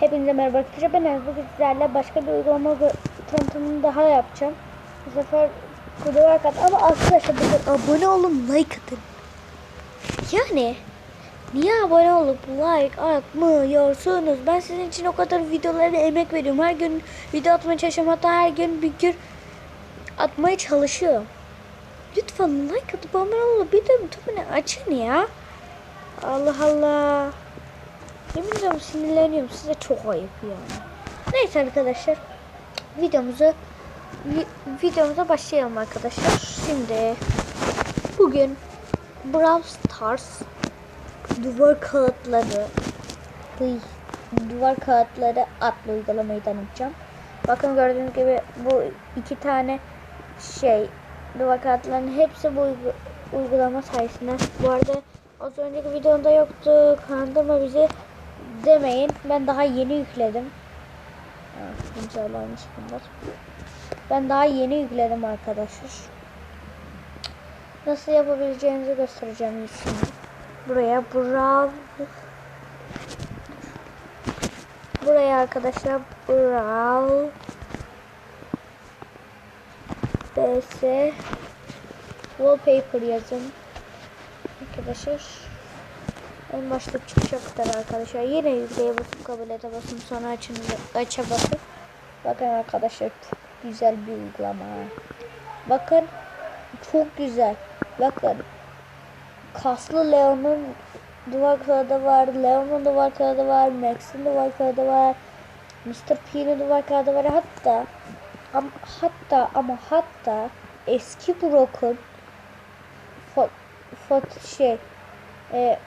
Hepinize merhaba arkadaşlar. Ben Aziz. Bugün sizlerle başka bir uygulama tanıtımını daha yapacağım. Bu sefer kuduvar kat ama arkadaşlar bakın abone olun like atın. Yani niye abone olup like atmıyorsunuz? Ben sizin için o kadar videolara emek veriyorum. Her gün video atmaya çalışıyorum. Hatta her gün bir gün atmaya çalışıyorum. Lütfen like atıp abone olup bir de tümünü açın ya. Allah Allah. Yemin ediyorum sinirleniyorum. Size çok ayıp yani. Neyse arkadaşlar. Videomuzu vi- videomuza başlayalım arkadaşlar. Şimdi bugün Brawl Stars duvar kağıtları duvar kağıtları adlı uygulamayı tanıtacağım. Bakın gördüğünüz gibi bu iki tane şey duvar kağıtlarının hepsi bu uygu- uygulama sayesinde. Bu arada az önceki videomda yoktu. Kandırma bizi demeyin. Ben daha yeni yükledim. Güncellenmiş bunlar. Ben daha yeni yükledim arkadaşlar. Nasıl yapabileceğinizi göstereceğim şimdi. Buraya Brawl Buraya arkadaşlar Brawl BS Wallpaper yazın. Arkadaşlar en başta çıkacaktır arkadaşlar. Yine yükleye basıp kabul ete basın sonra açın aça basın. Bakın arkadaşlar çok güzel bir uygulama. Bakın çok güzel. Bakın kaslı Leon'un duvar kağıdı var. Leon'un duvar kağıdı var. Max'in duvar kağıdı var. Mr. P'nin duvar kağıdı var. Hatta ama hatta ama hatta eski Brock'un fo, fo- şey e,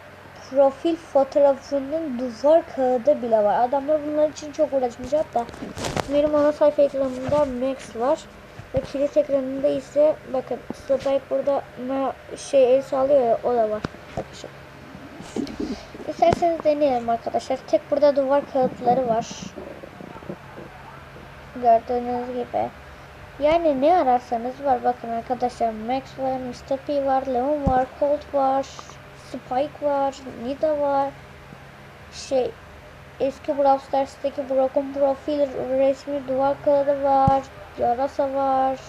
profil fotoğrafının duvar kağıdı bile var. Adamlar bunlar için çok uğraşmış hatta. Benim ana sayfa ekranında Max var. Ve kilit ekranında ise bakın Spike burada şey el sağlıyor ya o da var. Bakın şu. İsterseniz deneyelim arkadaşlar. Tek burada duvar kağıtları var. Gördüğünüz gibi. Yani ne ararsanız var. Bakın arkadaşlar Max var, Mr. P var, Leon var, Colt var, Spike var, Nida var. Şey eski Brawl Stars'taki Brock'un profil resmi duvar kağıdı var. Yarasa var.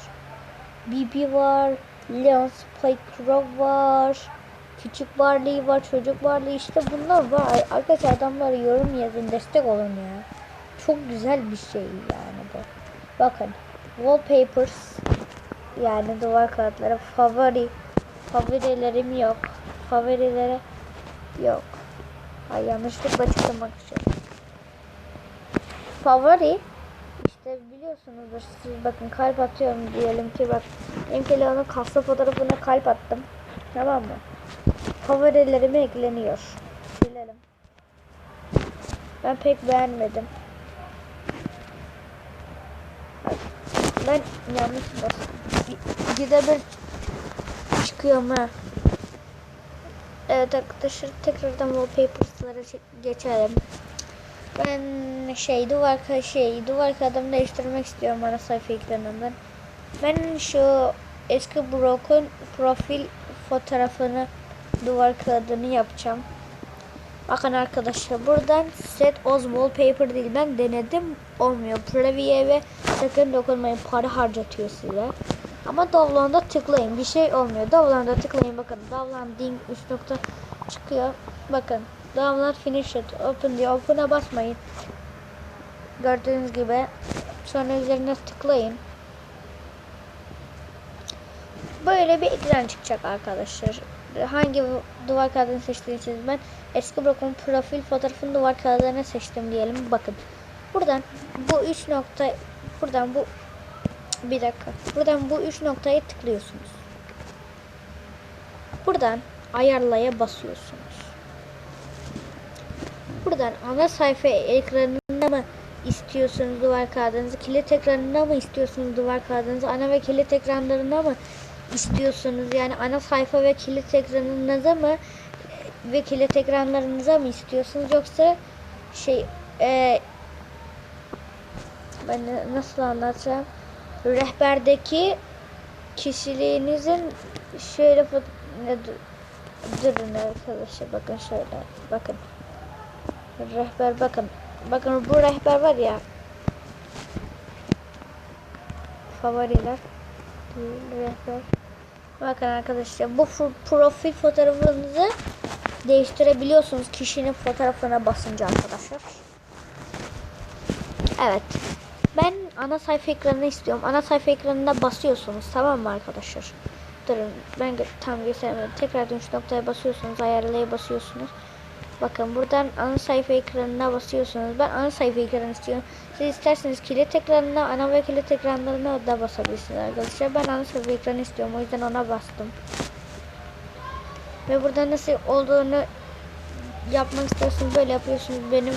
Bibi var. Leon Spike Crow var. Küçük Barley var. Çocuk Barley işte bunlar var. Arkadaşlar adamlara yorum yazın. Destek olun ya. Çok güzel bir şey yani bu. Bakın. Wallpapers yani duvar kağıtları favori favorilerim yok. Favorilere yok. Ay yanlışlıkla çıkmak için. Favori işte biliyorsunuzdur siz bakın kalp atıyorum diyelim ki bak benim Leon'un kaslı fotoğrafına kalp attım. Tamam mı? Favorilerime ekleniyor. Silelim. Ben pek beğenmedim. Ben yanlış bastım. Bir çıkıyorum ha. Evet arkadaşlar tekrardan wallpapers'lara çe- geçelim. Ben şey duvar şey duvar kağıdımı değiştirmek istiyorum ana sayfa ekranından. Ben şu eski Brock'un profil fotoğrafını duvar kağıdını yapacağım. Bakın arkadaşlar buradan set os wallpaper değil ben denedim olmuyor. Preview ve sakın dokunmayın para harcatıyor size. Ama download'a tıklayın bir şey olmuyor. Download'a tıklayın bakın downloading 3 nokta çıkıyor. Bakın download finished open diyor. Open'a basmayın. Gördüğünüz gibi sonra üzerine tıklayın. Böyle bir ekran çıkacak arkadaşlar. Hangi duvar kağıdını seçtiyseniz ben eski Brock'un profil fotoğrafını duvar kağıdına seçtim diyelim. Bakın. Buradan bu üç nokta buradan bu bir dakika. Buradan bu üç noktaya tıklıyorsunuz. Buradan ayarlaya basıyorsunuz. Buradan ana sayfa ekranına mı istiyorsunuz duvar kağıdınızı, kilit ekranına mı istiyorsunuz duvar kağıdınızı, ana ve kilit ekranlarına mı istiyorsunuz? Yani ana sayfa ve kilit ekranınıza mı ve kilit ekranlarınıza mı istiyorsunuz yoksa şey e, ben nasıl anlatacağım? Rehberdeki kişiliğinizin şöyle ne dur- durun arkadaşlar bakın şöyle bakın rehber bakın bakın bu rehber var ya. Favoriler. Rehber. Bakın arkadaşlar bu profil fotoğrafınızı değiştirebiliyorsunuz kişinin fotoğrafına basınca arkadaşlar. Evet. Ana sayfa ekranını istiyorum. Ana sayfa ekranına basıyorsunuz. Tamam mı arkadaşlar? Durun. Ben tam gösteremedim. Tekrar dönüş noktaya basıyorsunuz. Ayarlaya basıyorsunuz. Bakın buradan ana sayfa ekranına basıyorsunuz. Ben ana sayfa ekranı istiyorum. Siz isterseniz kilit ekranına, ana ve kilit ekranlarına da basabilirsiniz arkadaşlar. Ben ana sayfa ekranı istiyorum. O yüzden ona bastım. Ve burada nasıl olduğunu yapmak istiyorsunuz böyle yapıyorsunuz. Benim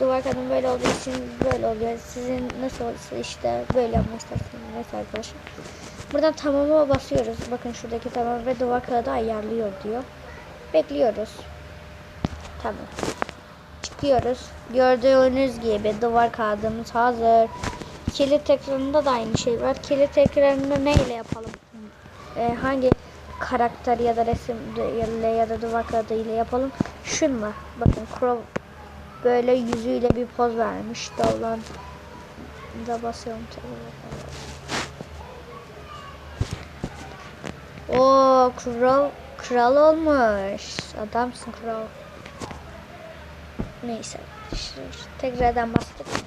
duvar kadın böyle olduğu için böyle oluyor. Sizin nasıl olursa işte böyle yapmak isterseniz mesela arkadaşlar. Buradan tamama basıyoruz. Bakın şuradaki tamam ve duvar kağıdı ayarlıyor diyor. Bekliyoruz. Tamam. Çıkıyoruz. Gördüğünüz gibi duvar kağıdımız hazır. Kilit ekranında da aynı şey var. Kilit ekranını neyle yapalım? Ee, hangi karakter ya da resim ile ya da duvar kağıdı ile yapalım? Şunla. Bakın Crow böyle yüzüyle bir poz vermiş. Davlan da basıyorum tabii. O kral kral olmuş. Adamsın kral. Neyse. Tekrardan bastık.